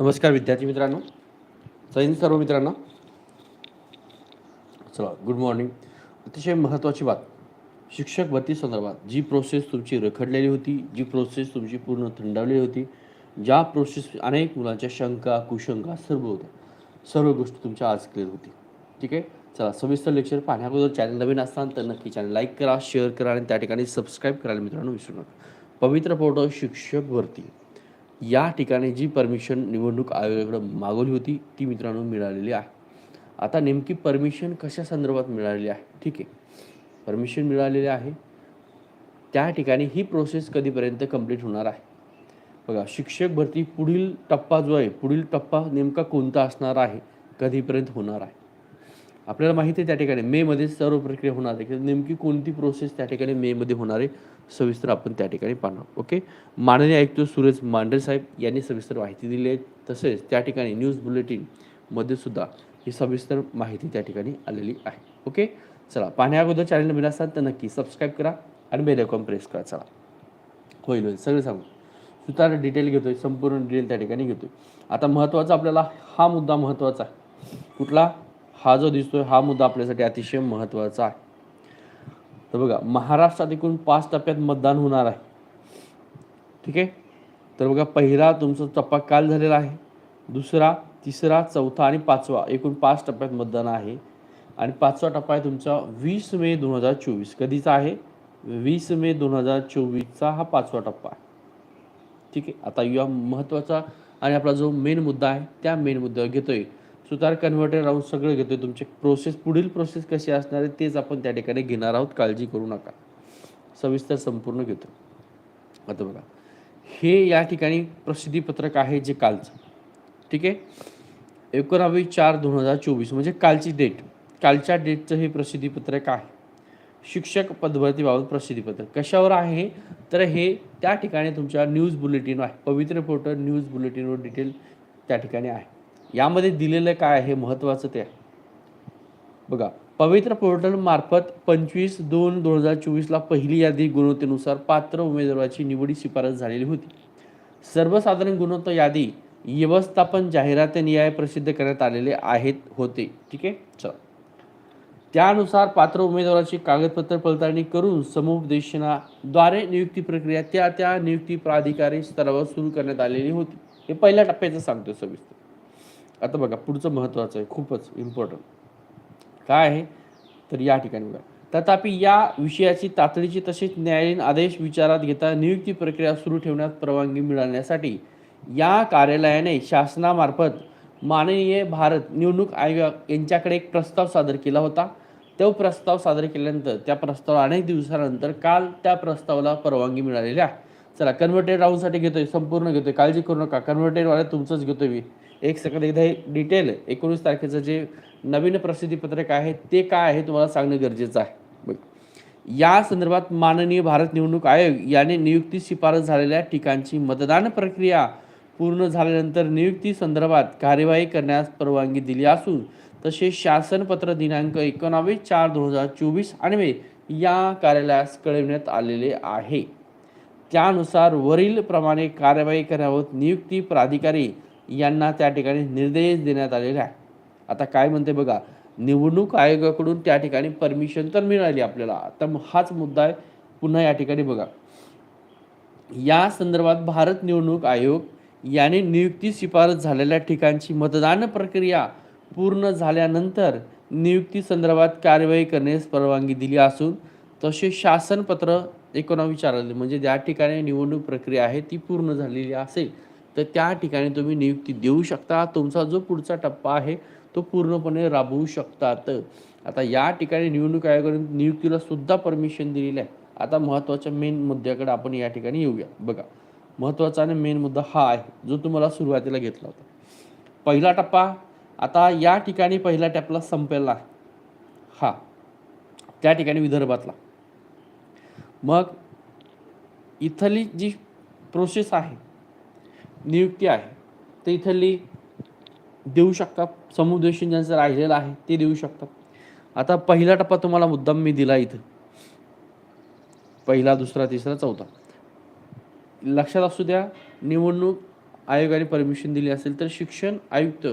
नमस्कार विद्यार्थी मित्रांनो. जैन सर्व मित्रांना. चला गुड मॉर्निंग अतिशय महत्त्वाची बात. शिक्षक भरती संदर्भात जी प्रोसेस तुमची रखडलेली होती जी प्रोसेस तुमची पूर्ण थंडावलेली होती ज्या प्रोसेस अनेक मुलांच्या शंका कुशंका सर्व होत्या. सर्व गोष्टी तुमच्या आज क्लिअर होती. ठीक आहे? चला सविस्तर लेक्चर पाहण्याअगोदर चॅनल नवीन असाल तर नक्की चॅनल लाईक करा शेअर करा आणि त्या ठिकाणी सबस्क्राईब करायला मित्रांनो विसरू नका. पवित्र पोर्टल शिक्षक भरती. या ठिकाणी जी परमिशन निवडणूक आयोगाकडं मागवली होती ती मित्रांनो मिळालेली आहे. आता नेमकी परमिशन कशा संदर्भात मिळालेली आहे? ठीक आहे. परमिशन मिळालेली आहे. त्या ठिकाणी ही प्रोसेस कधीपर्यंत कंप्लीट होणार आहे? बघा शिक्षक भरती पुढील टप्पा जो आहे पुढील टप्पा नेमका कोणता असणार आहे? कधीपर्यंत होणार आहे? आपल्याला माहिती आहे त्या ठिकाणी. मेमध्ये सर्व प्रक्रिया होणार आहे. की नेमकी कोणती प्रोसेस त्या ठिकाणी मेमध्ये होणार आहे सविस्तर आपण त्या ठिकाणी पाहणार. ओके माननीय आयुक्त सुरेश मांढरे साहेब यांनी सविस्तर माहिती दिली आहे. तसेच त्या ठिकाणी न्यूज बुलेटिनमध्ये सुद्धा ही सविस्तर माहिती त्या ठिकाणी आलेली आहे. ओके चला पाहण्या अगोदर चॅनल नवीन असाल तर नक्की सबस्क्राईब करा आणि बेल आयकॉन प्रेस करा. चला. होईल होईल. सगळं सांगू. सुतार डिटेल घेतोय संपूर्ण डिटेल त्या ठिकाणी घेतोय. आता महत्त्वाचा आपल्याला हा मुद्दा महत्त्वाचा आहे. कुठला? हा जो दिसतोय हा मुद्दा आपल्यासाठी अतिशय महत्त्वाचा आहे. तर बघा महाराष्ट्रात एकूण पाच टप्प्यात मतदान होणार आहे. ठीक आहे? तर बघा पहिला तुमचा टप्पा काल झालेला आहे. दुसरा तिसरा चौथा आणि पाचवा एकूण पाच टप्प्यात मतदान आहे. आणि पाचवा टप्पा आहे तुमचा वीस मे दोन हजार चोवीस. कधीचा आहे? वीस मे दोन हजार चोवीसचा हा पाचवा टप्पा आहे. ठीक आहे? आता या महत्त्वाचा आणि आपला जो मेन मुद्दा आहे त्या मेन मुद्द्यावर घेतोय. सुतार कन्व्हर्टर राहून सगळं घेतोय. तुमचे प्रोसेस पुढील प्रोसेस कशी असणार आहे तेच आपण त्या ठिकाणी घेणार आहोत. काळजी करू नका. सविस्तर संपूर्ण घेतो. आता बघा. हे या ठिकाणी प्रसिद्धीपत्रक आहे जे कालचं. ठीक आहे? एकोणावीस चार दोन हजार चोवीस म्हणजे कालची डेट कालच्या डेटचं हे प्रसिद्धीपत्रक आहे. शिक्षक पदभरतीबाबत प्रसिद्धीपत्रक. कशावर आहे तर हे त्या ठिकाणी तुमच्या न्यूज बुलेटिन आहे. पवित्र पोर्टल न्यूज बुलेटिनवर डिटेल त्या ठिकाणी आहे. यामध्ये दिलेलं काय आहे? महत्त्वाचं ते आहे. बघा पवित्र पोर्टल मार्फत पंचवीस दोन दोन हजार चोवीसला पहिली यादी गुणवत्तेनुसार पात्र उमेदवाराची निवडी शिफारस झालेली होती. सर्वसाधारण गुणवत्ता यादी व्यवस्थापन जाहिरात न्याय प्रसिद्ध करण्यात आलेले आहेत होते. ठीक आहे? चल. त्यानुसार पात्र उमेदवाराची कागदपत्र पडताळणी करून समुपदेशनाद्वारे नियुक्ती प्रक्रिया त्या त्या नियुक्ती प्राधिकारी स्तरावर सुरू करण्यात आलेली होती. हे पहिल्या टप्प्याचं सांगतो सविस्तर. आता बघा पुढचं महत्त्वाचं आहे खूपच इम्पॉर्टंट काय आहे? तर या ठिकाणी बघा. तथापि या विषयाची तातडीची तसेच न्यायालयीन आदेश विचारात घेता नियुक्ती प्रक्रिया सुरू ठेवण्यात परवानगी मिळवण्यासाठी या कार्यालयाने शासनामार्फत माननीय भारत निवडणूक आयोग यांच्याकडे एक प्रस्ताव सादर केला होता. तो प्रस्ताव सादर केल्यानंतर त्या प्रस्तावाला अनेक दिवसानंतर काल त्या प्रस्तावाला परवानगी मिळालेली आहे. चला कन्व्हर्टेड राऊंडसाठी घेतोय संपूर्ण घेतोय. काळजी करू नका. कन्व्हर्टेड वाल्या तुमचंच घेतोय मी. एक सेकंद एकदा हे डिटेल एकोणीस तारखेचं जे नवीन प्रसिद्धीपत्रक आहे ते काय आहे तुम्हाला सांगणं गरजेचं आहे. या संदर्भात माननीय भारत निवडणूक आयोग याने नियुक्ती शिफारस झालेल्या ठिकाणची मतदान प्रक्रिया पूर्ण झाल्यानंतर नियुक्ती संदर्भात कार्यवाही करण्यास परवानगी दिली असून तसेच शासनपत्र दिनांक एकोणावीस चार दोन हजार चोवीस अन्वये या कार्यालयास कळविण्यात आलेले आहे. त्यानुसार वरील प्रमाणे कार्यवाही करावत नियुक्ती प्राधिकारी यांना त्या ठिकाणी निर्देश देण्यात आलेले आहे. आता काय म्हणते बघा निवडणूक आयोगाकडून त्या ठिकाणी परमिशन तर मिळाली आपल्याला. आता हाच मुद्दा आहे. पुन्हा या ठिकाणी बघा. या संदर्भात भारत निवडणूक आयोग याने नियुक्ती शिफारस झालेल्या ठिकाणची मतदान प्रक्रिया पूर्ण झाल्यानंतर नियुक्ती संदर्भात कार्यवाही करण्यास परवानगी दिली असून तसे शासनपत्र एकोणावीस चारले म्हणजे ज्या ठिकाणी निवडणूक प्रक्रिया आहे ती पूर्ण झालेली असेल तर त्या ठिकाणी तुम्ही नियुक्ती देऊ शकता. तुमचा जो पुढचा टप्पा आहे तो पूर्णपणे राबवू शकतात. आता या ठिकाणी निवडणूक आयोगाने नियुक्तीला सुद्धा परमिशन दिलेली आहे. आता महत्त्वाच्या मेन मुद्द्याकडे आपण या ठिकाणी येऊया. बघा महत्त्वाचा आणि मेन मुद्दा हा आहे जो तुम्हाला सुरुवातीला घेतला होता. पहिला टप्पा आता या ठिकाणी पहिला टप्पा संपेला हा त्या ठिकाणी विदर्भातला. मग इथली जी प्रोसेस आहे नियुक्ती आहे ते इथली देऊ शकता समुदेशन ज्यांचं राहिलेलं आहे ते देऊ शकतात. आता पहिला टप्पा तुम्हाला मुद्दाम मी दिला इथं. पहिला दुसरा तिसरा चौथा. लक्षात असू द्या निवडणूक आयोगाने परमिशन दिली असेल तर शिक्षण आयुक्त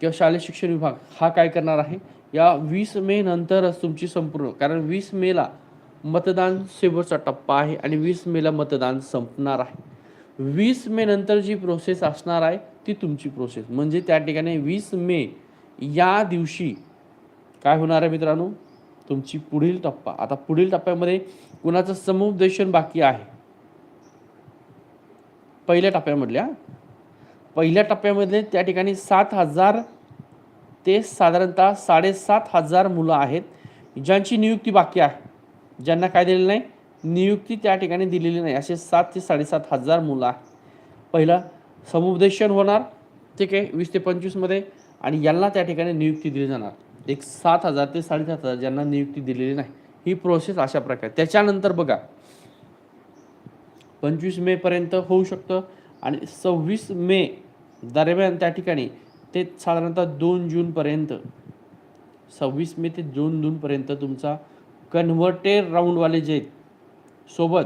किंवा शालेय शिक्षण विभाग हा काय करणार आहे? या वीस मे नंतरच तुमची संपूर्ण कारण वीस मेला मतदान शेवटचा टप्पा आहे आणि वीस मेला मतदान संपणार आहे. वीस मे नंतर जी प्रोसेस असणार आहे ती तुमची प्रोसेस म्हणजे त्या ठिकाणी वीस मे या दिवशी काय होणार आहे मित्रांनो? तुमची पुढील टप्पा. आता पुढील टप्प्यामध्ये कुणाचं समुपदेशन बाकी आहे? पहिल्या टप्प्यामधल्या पहिल्या टप्प्यामध्ये त्या ठिकाणी सात हजार ते साधारणतः साडेसात हजार मुलं आहेत ज्यांची नियुक्ती बाकी आहे. ज्यांना काय दिलेलं नाही नियुक्ती त्या ठिकाणी दिलेली नाही. असे सात ते साडेसात हजार मुलं आहे पहिला समुपदेशन होणार ठीक आहे वीस ते पंचवीसमध्ये आणि यांना त्या ठिकाणी नियुक्ती दिली जाणार. एक सात हजार ते साडेसात हजार ज्यांना नियुक्ती दिलेली नाही. ही प्रोसेस अशा प्रकारे. त्याच्यानंतर बघा पंचवीस मे पर्यंत होऊ शकतं आणि सव्वीस मे दरम्यान त्या ठिकाणी ते साधारणतः दोन जूनपर्यंत सव्वीस मे ते दोन जूनपर्यंत तुमचा कन्व्हर्टेड राऊंडवाले जे आहेत सोबत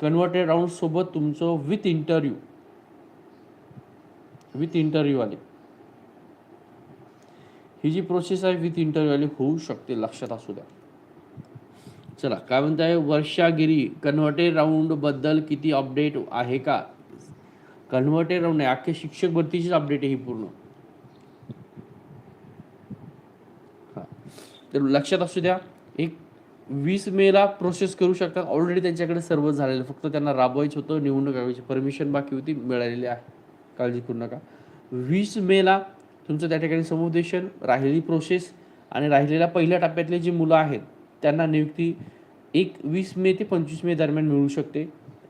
कन्व्हर्टेड राऊंड सोबत तुमचं विथ इंटरव्ह्यू विथ इंटरव्ह्यू आले ही जी प्रोसेस आहे विथ इंटरव्ह्यू आली होऊ शकते लक्षात असू द्या. चला काय म्हणताय? वर्षागिरी कन्व्हर्टेड राऊंडबद्दल किती अपडेट आहे का? कन्व्हर्टेड राऊंड आहे अख्खे शिक्षक भरतीचीच अपडेट आहे ही पूर्ण हा तर लक्षात असू द्या एक वीस मेला प्रोसेस करू शकतात. ऑलरेडी त्यांच्याकडे सर्व झालेलं फक्त त्यांना राबवायचं होतं निवडणूक आयोगाची परमिशन बाकी होती मिळालेली आहे. काळजी करू नका. वीस मेला तुमचं त्या ठिकाणी समुपदेशन राहिलेली प्रोसेस आणि राहिलेल्या पहिल्या टप्प्यातले जी मुलं आहेत त्यांना नियुक्ती एक वीस मे ते पंचवीस मे दरम्यान मिळू शकते.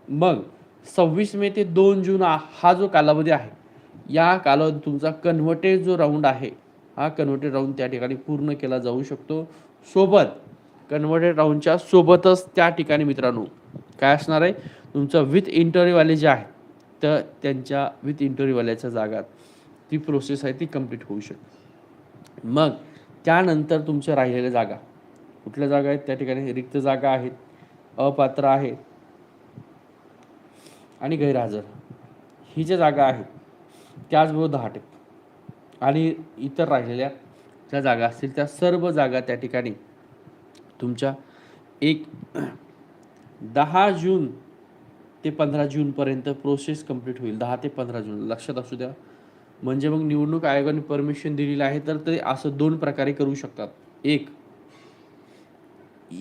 मग सव्वीस मे ते दोन जून हा हा जो कालावधी आहे या कालावधी तुमचा कन्व्हर्टेड जो राऊंड आहे हा कन्व्हर्टेड राऊंड त्या ठिकाणी पूर्ण केला जाऊ शकतो. सोबत कन्व्हर्टेड राऊंडच्या सोबतच त्या ठिकाणी मित्रांनो काय असणार आहे? तुमचं विथ इंटरव्ह्यूवाले जे आहे तर त्यांच्या विथ इंटरव्ह्यूवाल्याच्या जागात ती प्रोसेस आहे ती कंप्लीट होऊ शकते. मग त्यानंतर तुमच्या राहिलेल्या जागा कुठल्या जागा आहेत? त्या ठिकाणी रिक्त जागा आहेत अपात्र आहेत आणि गैरहजर. ही ज्या जागा आहेत त्याचबरोबर दहा टक्के. आणि इतर राहिलेल्या ज्या जागा असतील त्या सर्व जागा त्या ठिकाणी तुमच्या एक दहा जून ते पंधरा जूनपर्यंत प्रोसेस कंप्लीट होईल. दहा ते पंधरा जून. लक्षात असू द्या. म्हणजे मग निवडणूक आयोगाने परमिशन दिलेलं आहे तर ते असं दोन प्रकारे करू शकतात. एक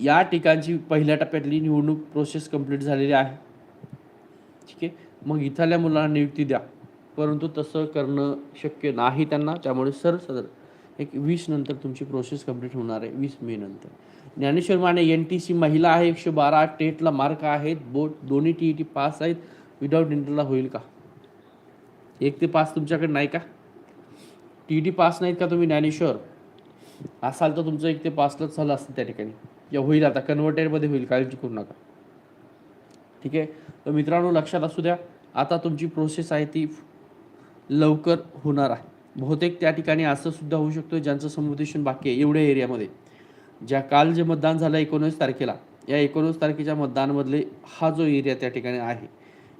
या ठिकाणची पहिल्या टप्प्यातली निवडणूक प्रोसेस कंप्लीट झालेली आहे. ठीक आहे? मग इथल्या मुलांना नियुक्ती द्या. परंतु तसं करणं शक्य नाही त्यांना. त्यामुळे सर सदर एक वीस नंतर तुमची प्रोसेस कंप्लीट होणार आहे वीस मे नंतर. Dnyaneshwar Mane N T C महिला आहे एकशे बारा टेटला मार्क आहेत. बोट दोन्ही टी ई टी पास आहेत. विदाऊट इंटरला होईल का? एक ते पास तुमच्याकडे नाही का? टी ई टी पास नाहीत का तुम्ही ज्ञानेश्वर? असाल तर तुमचं एक ते पासलाच झालं असतं त्या ठिकाणी. या होईल आता कन्व्हर्टेडमध्ये होईल काळजी करू नका. ठीक आहे? तर मित्रांनो लक्षात असू द्या आता तुमची प्रोसेस आहे ती लवकर होणार आहे. बहुतेक त्या ठिकाणी असं सुद्धा होऊ शकतो ज्यांचं समुपदेशन बाकी आहे एवढ्या एरियामध्ये. ज्या काल जे मतदान झालं एकोणीस तारखेला या एकोणीस तारखेच्या मतदानमधले हा जो एरिया त्या ठिकाणी आहे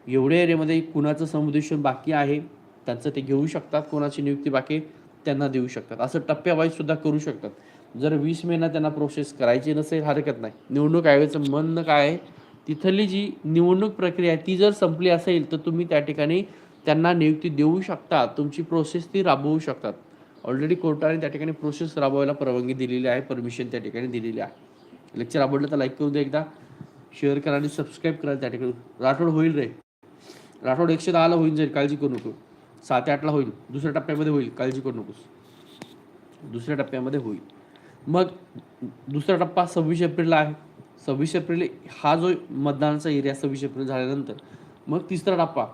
एवढ्या एरियामध्ये कुणाचं समुपदेशन बाकी आहे त्यांचं ते घेऊ शकतात कोणाची नियुक्ती बाकी त्यांना देऊ शकतात. असं टप्प्यावाईज सुद्धा करू शकतात. जर वीस मेना त्यांना प्रोसेस करायची नसेल हरकत नाही. निवडणूक आयोगाचं म्हणणं काय आहे? तिथली जी निवडणूक प्रक्रिया आहे ती जर संपली असेल तर तुम्ही त्या ठिकाणी त्यांना नियुक्ती देऊ शकता तुमची प्रोसेस ती राबवू शकतात. ऑलरेडी कोर्टाने त्या ठिकाणी प्रोसेस राबवायला परवानगी दिलेली आहे परमिशन त्या ठिकाणी दिलेली आहे. लेक्चर आवडलं तर लाईक करून द्या एकदा. शेअर करा आणि सबस्क्राईब करा त्या ठिकाणी. राठोड होईल रे. राठोड एकशे दहाला होईल जाईल काळजी करू नको. सात आठला होईल. दुसऱ्या टप्प्यामध्ये होईल. काळजी करू नकोस. दुसऱ्या टप्प्यामध्ये होईल. मग दुसरा टप्पा सव्वीस एप्रिलला आहे. सव्वीस एप्रिल हा जो मतदानाचा एरिया सव्वीस एप्रिल झाल्यानंतर. मग तिसरा टप्पा.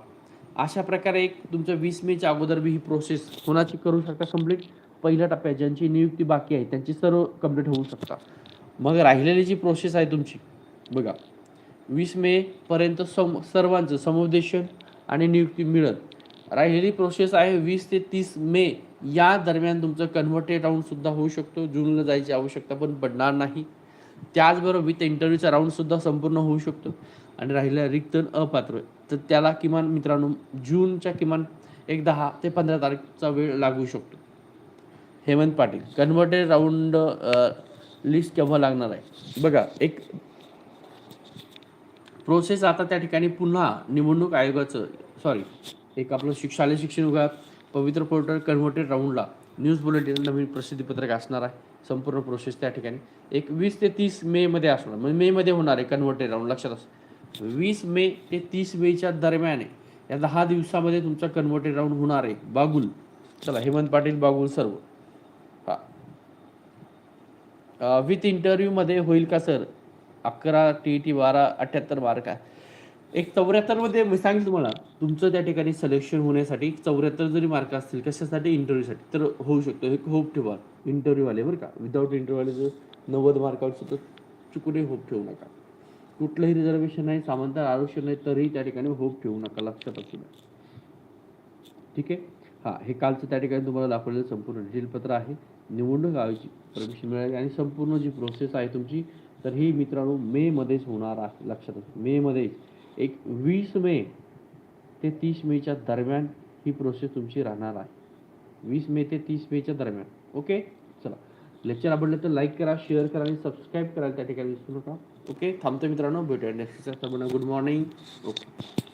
अशा प्रकारे एक तुमच्या वीस मेच्या अगोदर बी ही प्रोसेस कोणाची करू शकता कंप्लीट पहिल्या टप्प्यात ज्यांची नियुक्ती बाकी आहे त्यांची सर्व कंप्लीट होऊ शकता. मग राहिलेली जी प्रोसेस आहे तुमची बघा. वीस मे पर्यंत सम सर्वांचं समुपदेशन आणि नियुक्ती मिळत. राहिलेली प्रोसेस आहे वीस ते तीस मे या दरम्यान तुमचं कन्व्हर्टेड राऊंड सुद्धा होऊ शकतो. जूनला जायची आवश्यकता पण पडणार नाही. त्याचबरोबर विथ इंटरव्ह्यूचा राऊंड सुद्धा संपूर्ण होऊ शकतो. आणि राहिलेला रिक्त अपात्र तर त्याला किमान मित्रांनो जूनच्या किमान एक दहा ते पंधरा तारखेचा वेळ लागू शकतो. Hemant Patil converted round list केव्हा लागणार आहे? बघा एक प्रोसेस आता त्या ठिकाणी पुन्हा निवडणूक आयोगाचं सॉरी एक आपलं शिक शालेय शिक्षण विभाग पवित्र पोर्टल कन्व्हर्टेड राऊंडला न्यूज बुलेटिन नवीन प्रसिद्धीपत्रक असणार आहे. संपूर्ण प्रोसेस त्या ठिकाणी एक वीस ते तीस मेमध्ये असणार. म्हणजे मेमध्ये होणार आहे कन्व्हर्टेड राऊंड लक्षात असं वीस मे ते तीस मेच्या दरम्यान आहे या दहा दिवसामध्ये तुमचा कन्व्हर्टेड राऊंड होणार आहे. बागुल. चला हेमंत पाटील बागुल सर्व. हा. विथ इंटरव्ह्यूमध्ये होईल का सर अकरा टी टी बारा अठ्ठ्याहत्तर मार्क आहे. एक चौऱ्याहत्तरमध्ये मी सांगितलं तुम्हाला तुमचं त्या ठिकाणी सिलेक्शन होण्यासाठी चौऱ्याहत्तर जरी मार्क असतील कशासाठी? इंटरव्ह्यूसाठी तर होऊ शकतो. एक होप ठेवा. इंटरव्ह्यूवाले बरं का? विदाऊट इंटरव्ह्यूवाले जर नव्वद मार्कावर तर चुकूनही होप ठेवू नका. कुठलंही रिझर्वेशन नाही सामंतर आरक्षण नाही तरीही त्या ठिकाणी होप ठेवू नका लक्षात असू द्या. ठीक आहे? हां हे कालचं त्या ठिकाणी तुम्हाला दाखवलेलं संपूर्ण डिटेलपत्र आहे. निवडणूक आयोगाची परमिशन मिळाली आणि संपूर्ण जी प्रोसेस आहे तुमची तर ही मित्रांनो मेमध्येच होणार आहे लक्षात असू मेमध्येच एक वीस मे ते तीस मेच्या दरम्यान ही प्रोसेस तुमची राहणार आहे. वीस मे ते तीस मेच्या दरम्यान. ओके? चला. लेक्चर आवडलं तर लाईक करा शेअर करा आणि सबस्क्राईब करा त्या ठिकाणी विसरू नका. ओके थांबतो मित्रांनो भेटूया नेक्स्ट गुड मॉर्निंग ओके